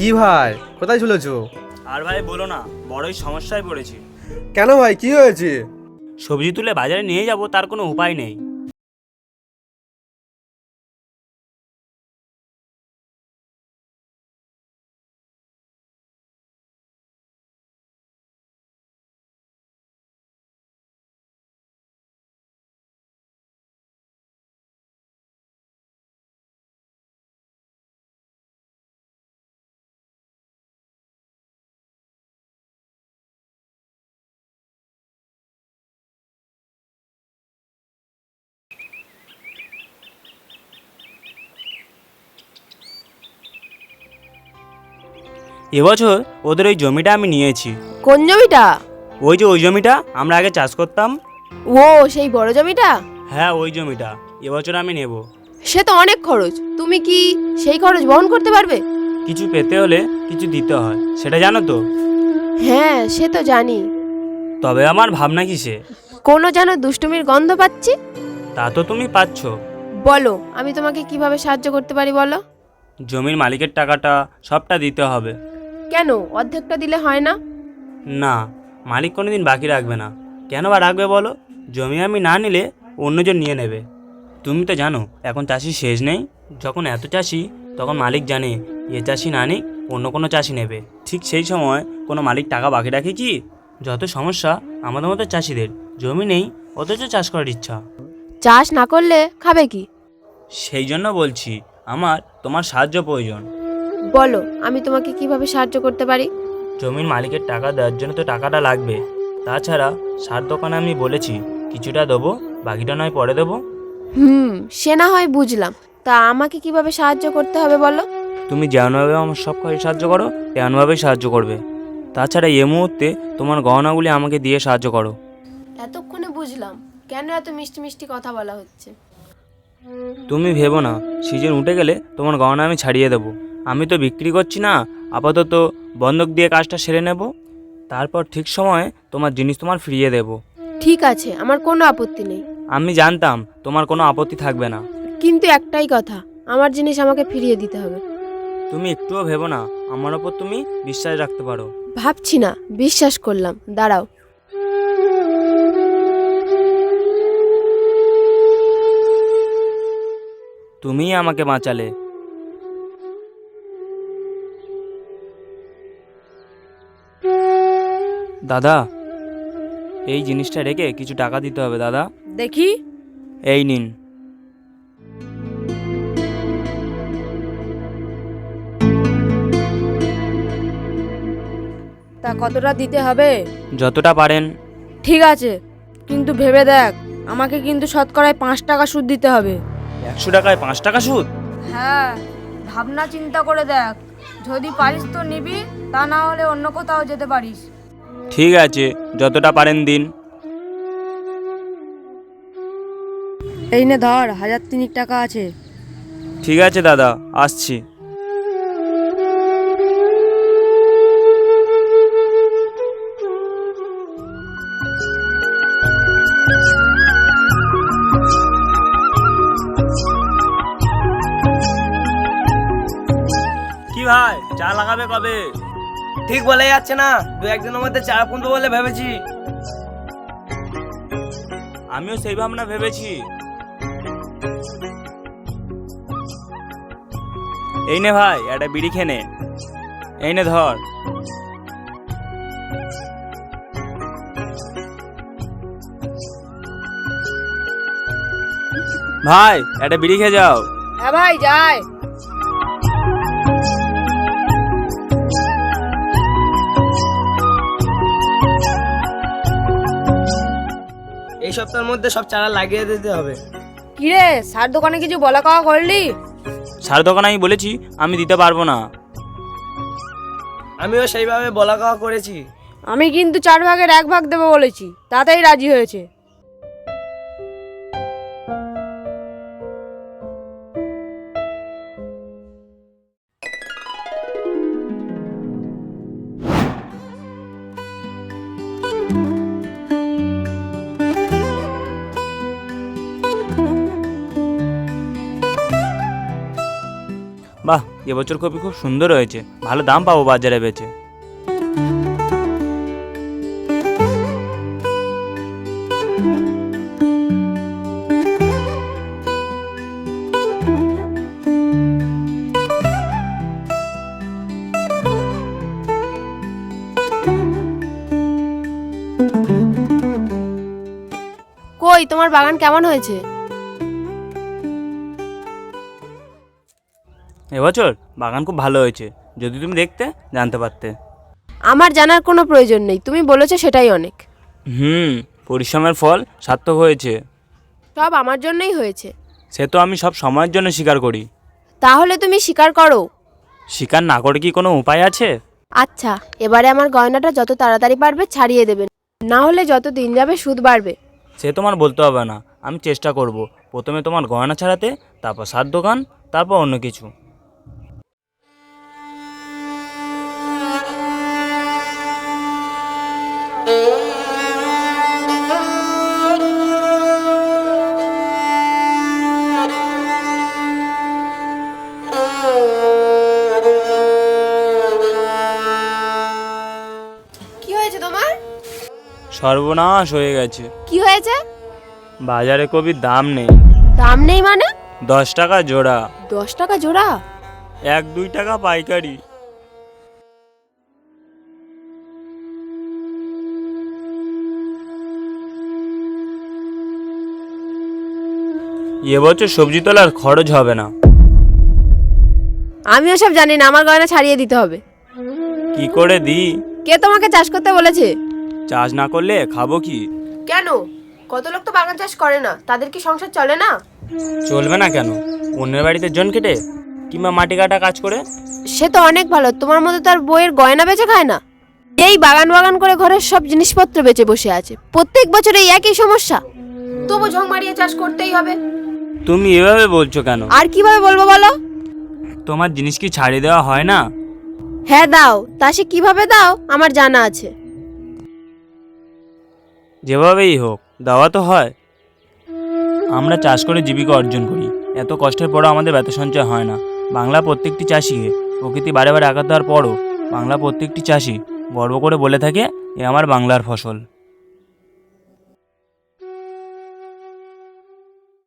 কি ভাই? কোথায় চলেছ আর ভাই বলো না বড়ই সমস্যায় পড়েছি। কেন ভাই কি হয়েছে? সবজি তুলে বাজারে নিয়ে যাব তার কোনো উপায় নেই। এবছর ওদের ওই জমিটা আমি নিয়েছি। কোন জমিটা? ওই যে ওই জমিটা আমরা আগে চাষ করতাম। ও সেই বড় জমিটা? হ্যাঁ ওই জমিটা। এবছর আমি নেব। সে তো অনেক খরচ। তুমি কি সেই খরচ বহন করতে পারবে? কিছু পেতে হলে কিছু দিতে হয়। সেটা জানো তো? হ্যাঁ সে তো জানি। তবে আমার ভাবনা কিসে? কোনো যেন দুষ্টুমির গন্ধ পাচ্ছি? তা তো তুমি পাচ্ছ। বলো আমি তোমাকে কীভাবে সাহায্য করতে পারি বলো? জমির মালিকের টাকাটা সবটা দিতে হবে। কেন? অর্ধেকটা দিলে হয় না? না মালিক কোনোদিন বাকি রাখবে না। কেন বা রাখবে বলো? জমি আমি না নিলে অন্যজন নিয়ে নেবে। তুমি তো জানো এখন চাষি শেষ নেই। যখন এত চাষি তখন মালিক জানে এ চাষি না নিক অন্য কোনো চাষি নেবে। ঠিক সেই সময় কোনো মালিক টাকা বাকি রাখে কি? যত সমস্যা আমাদের মতো চাষিদের জমি নেই অথচ চাষ করার ইচ্ছা। চাষ না করলে খাবে কি? সেই জন্য বলছি আমার তোমার সাহায্য প্রয়োজন। বলো আমি তোমাকে কীভাবে সাহায্য করতে পারি? জমির মালিকের টাকা দেওয়ার জন্য তো টাকাটা লাগবে। তাছাড়া সার দোকানে আমি বলেছি কিছুটা দেবো বাকিটা নয় পরে দেবো। হুম সে না হয় বুঝলাম। তা আমাকে কীভাবে সাহায্য করতে হবে বলো? তুমি যেমনভাবে আমার সব কাজে সাহায্য করো তেমনভাবেই সাহায্য করবে। তাছাড়া এই মুহূর্তে তোমার গহনাগুলি আমাকে দিয়ে সাহায্য করো। এতক্ষণে বুঝলাম কেন এত মিষ্টি মিষ্টি কথা বলা হচ্ছে? তুমি ভেবো না সিজন উঠে গেলে তোমার গহনা আমি ছাড়িয়ে দেবো। আমি তো বিক্রি করছি না আপাতত বন্ধক দিয়ে কাজটা সেরে নেব। তারপর ঠিক সময়ে তোমার জিনিস তোমার ফিরিয়ে দেব। ঠিক আছে আমার কোনো আপত্তি নেই। আমি জানতাম তোমার কোনো আপত্তি থাকবে না। কিন্তু একটাই কথা আমার জিনিস আমাকে ফিরিয়ে দিতে হবে। তুমি একটুও ভেবো না আমার ওপর তুমি বিশ্বাস রাখতে পারো। ভাবছি না বিশ্বাস করলাম দাঁড়াও। তুমিই আমাকে বাঁচালে। দাদা এই জিনিসটা রেখে কিছু টাকা দিতে হবে দাদা। দেখি। এই নিন। তা কতটা দিতে হবে? যতটা পারেন। ঠিক আছে কিন্তু ভেবে দেখ আমাকে কিন্তু শতকরায় পাঁচ টাকা সুদ দিতে হবে। একশো টাকায় পাঁচ টাকা সুদ? হ্যাঁ ভাবনা চিন্তা করে দেখ। যদি পারিস তো নিবি তা না হলে অন্য কোথাও যেতে পারিস। ঠিক আছে যতটা পারেন দিন। এই নে ধর হাজার তিনিক টাকা আছে। ঠিক আছে দাদা আসছি। কি ভাই চা লাগাবে কবে? ঠিক বলে যাচ্ছে না। দু একদিনের মধ্যে চারা পুনবো বলে ভেবেছি। আমিও সেই ভাবনা ভেবেছি। এই নে ভাই একটা বিড়ি খেনে এই নে ধর। ভাই একটা বিড়ি খেয়ে যাও। হ্যাঁ ভাই যাই। এই সপ্তাহের মধ্যে সব চারা লাগিয়ে দিতে হবে। কিরে সার দোকানে কিছু বলা কওয়া করলি? সার দোকানে আমি বলেছি আমি দিতে পারব না। আমিও সেইভাবে বলা কওয়া করেছি। আমি কিন্তু চার ভাগের এক ভাগ দেবো বলেছি তাতেই রাজি হয়েছে। এবছর কপি খুব সুন্দর হয়েছে। ভালো দাম পাবো বাজারে বেচে। কই, তোমার বাগান কেমন হয়েছে? এবছর বাগান খুব ভালো হয়েছে। যদি তুমি দেখতে জানতে পারতে। আমার জানার কোনো প্রয়োজন নেই। তুমি বলেছ সেটাই অনেক। হুম পরিশ্রমের ফল সার্থক হয়েছে। সব আমার জন্যই হয়েছে। সে তো আমি সব সময়ের জন্য স্বীকার করি। তাহলে তুমি স্বীকার করো। স্বীকার না করে কি কোনো উপায় আছে? আচ্ছা এবারে আমার গয়নাটা যত তাড়াতাড়ি পারবে ছাড়িয়ে দেবেন না হলে যত দিন যাবে সুদ বাড়বে। সে তোমার বলতে হবে না। আমি চেষ্টা করব। প্রথমে তোমার গয়না ছাড়াতে তারপর সার দোকান তারপর অন্য কিছু। সর্বনাশ হয়ে গেছে। কি হয়েছে? বাজারে কবির দাম নেই। দাম নেই মানে? দশ টাকা জোড়া। দশ টাকা জোড়া? এক দুই টাকা পাইকারি। এবছর সবজি তোলার খরচ হবে না। আমি ওসব জানি না আমার গয়না ছাড়িয়ে দিতে হবে। কি করে দিই? কে তোমাকে চাষ করতে বলেছে? চাষ না করলে খাব কি? কেন? কত লোক তো বাগান চাষ করে না। তাদের কি সংসার চলে না? চলবে না কেন? অন্যের বাড়িতে জন কেটে কিংবা মাটি কাটা কাজ করে? সে তো অনেক ভালো। তোমার মতো তার বইয়ের গয়না বেচে খায় না? এই বাগান বাগান করে ঘরের সব জিনিসপত্র বেচে বসে আছে। প্রত্যেক বছর এই একই সমস্যা। তবু ঝং মারিয়ে চাষ করতেই হবে। তুমি এভাবে বলছো কেন? আর কীভাবে বলব বলো? তোমার জিনিস কি ছাড়িয়ে দেওয়া হয় না? হ্যাঁ দাও। তা সে কীভাবে দাও? আমার জানা আছে। যেভাবেই হোক, দেওয়া তো হয়। আমরা চাষ করে জীবিকা অর্জন করি। এত কষ্টের পরও আমাদের ব্যথা সঞ্চয় হয় না। বাংলা প্রত্যেকটি চাষিকে প্রকৃতি বারে বারে আঘাত দেওয়ার পরও বাংলা প্রত্যেকটি চাষি গর্ব করে বলে থাকে, এ আমার বাংলার ফসল।